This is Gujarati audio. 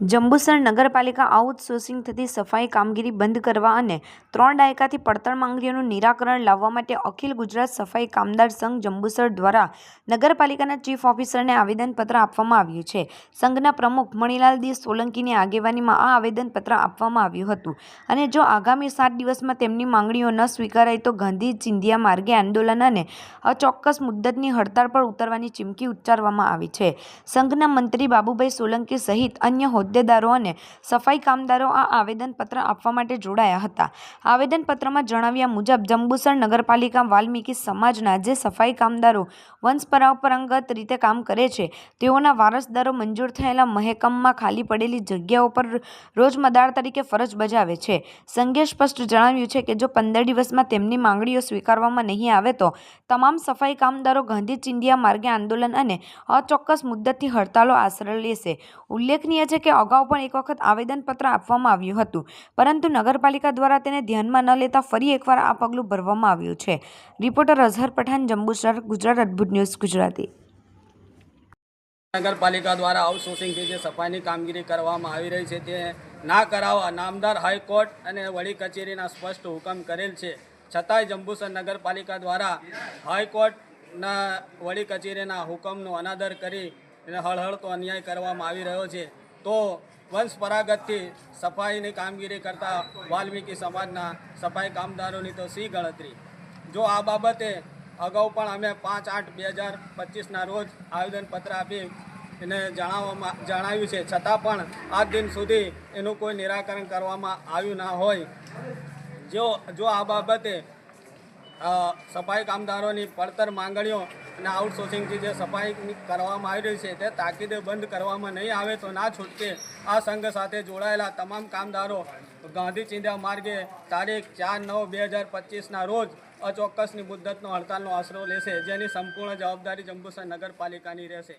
જંબુસર નગરપાલિકા આઉટસોર્સિંગ થતી સફાઈ કામગીરી બંધ કરવા અને ત્રણ દાયકાથી પડતર માંગણીઓનું નિરાકરણ લાવવા માટે અખિલ ગુજરાત સફાઈ કામદાર સંઘ જંબુસર દ્વારા નગરપાલિકાના ચીફ ઓફિસરને આવેદનપત્ર આપવામાં આવ્યું છે. સંઘના પ્રમુખ મણિલાલ દી સોલંકીની આગેવાનીમાં આ આવેદનપત્ર આપવામાં આવ્યું હતું અને જો આગામી સાત દિવસમાં તેમની માંગણીઓ ન સ્વીકારાય તો ગાંધી ચિંધિયા માર્ગે આંદોલન અને અચોક્કસ મુદ્દતની હડતાળ પર ઉતરવાની ચીમકી ઉચ્ચારવામાં આવી છે. સંઘના મંત્રી બાબુભાઈ સોલંકી સહિત અન્ય હોદ્દેદારો અને સફાઈ કામદારો આ આવેદનપત્ર આપવા માટે જોડાયા હતા. આવેદનપત્રમાં જણાવ્યા મુજબ, જંબુસર નગરપાલિકા વાલ્મીકી સમાજના જે સફાઈ કામદારો વંશ પરંપરાગત રીતે કામ કરે છે, તેઓના વારસદારો મંજૂર થયેલા મહેકમમાં ખાલી પડેલી જગ્યાઓ પર રોજમદાર તરીકે ફરજ બજાવે છે. સંઘે સ્પષ્ટ જણાવ્યું છે કે, જો પંદર દિવસમાં તેમની માંગણીઓ સ્વીકારવામાં નહીં આવે તો તમામ સફાઈ કામદારો ગાંધી ચિંધિયા માર્ગે આંદોલન અને અચોક્કસ મુદ્દતથી હડતાળો આશરે લેશે. ઉલ્લેખનીય છે કે અગાઉ પણ એક વખત આવેદનપત્ર આપવામાં આવ્યું હતું. પરંતુ નગરપાલિકા દ્વારા તેને ધ્યાનમાં ન લેતા ફરી એકવાર આ પગલું ભરવામાં આવ્યું છે. Reporter Azhar Pathan Jambusar Gujarat Adbhut news, Gujarati. નગરપાલિકા દ્વારા આઉટસોર્સિંગથી જે સફાઈની કામગીરી કરવામાં આવી રહી છે, તે ના કરાવવા નામદાર હાઈકોર્ટ અને વડી કચેરીના સ્પષ્ટ હુકમ કરેલ છે. છતાંય જંબુસર નગરપાલિકા દ્વારા હાઈકોર્ટના વડી કચેરીના હુકમનો અનાદર કરી અને હળહળતો અન્યાય કરવામાં આવી રહ્યો છે. તો વંશપરાગતથી સફાઈની કામગીરી કરતા વાલ્મીકી સમાજના સફાઈ કામદારોની તો સી ગણતરી. જો આ બાબતે અગાઉ પણ અમે પાંચ આઠ બે હજાર પચીસના રોજ આવેદનપત્ર આપી એને જણાવવામાં જણાવ્યું છે. છતાં પણ આજ દિન સુધી એનું કોઈ નિરાકરણ કરવામાં આવ્યું ના હોય. જો જો આ બાબતે સફાઈ કામદારોની પડતર માંગણીઓ અને આઉટસોર્સિંગથી જે સફાઈ કરવામાં આવી રહી છે તે તાકીદે બંધ કરવામાં નહીં આવે તો ના છૂટકે આ સંઘ સાથે જોડાયેલા તમામ કામદારો ગાંધી ચિંધ્યા માર્ગે તારીખ ચાર નવ બે હજાર પચીસના રોજ અચોક્કસની મુદ્દતનો હડતાલનો આશરો લેશે, જેની સંપૂર્ણ જવાબદારી જંબુસર નગરપાલિકાની રહેશે.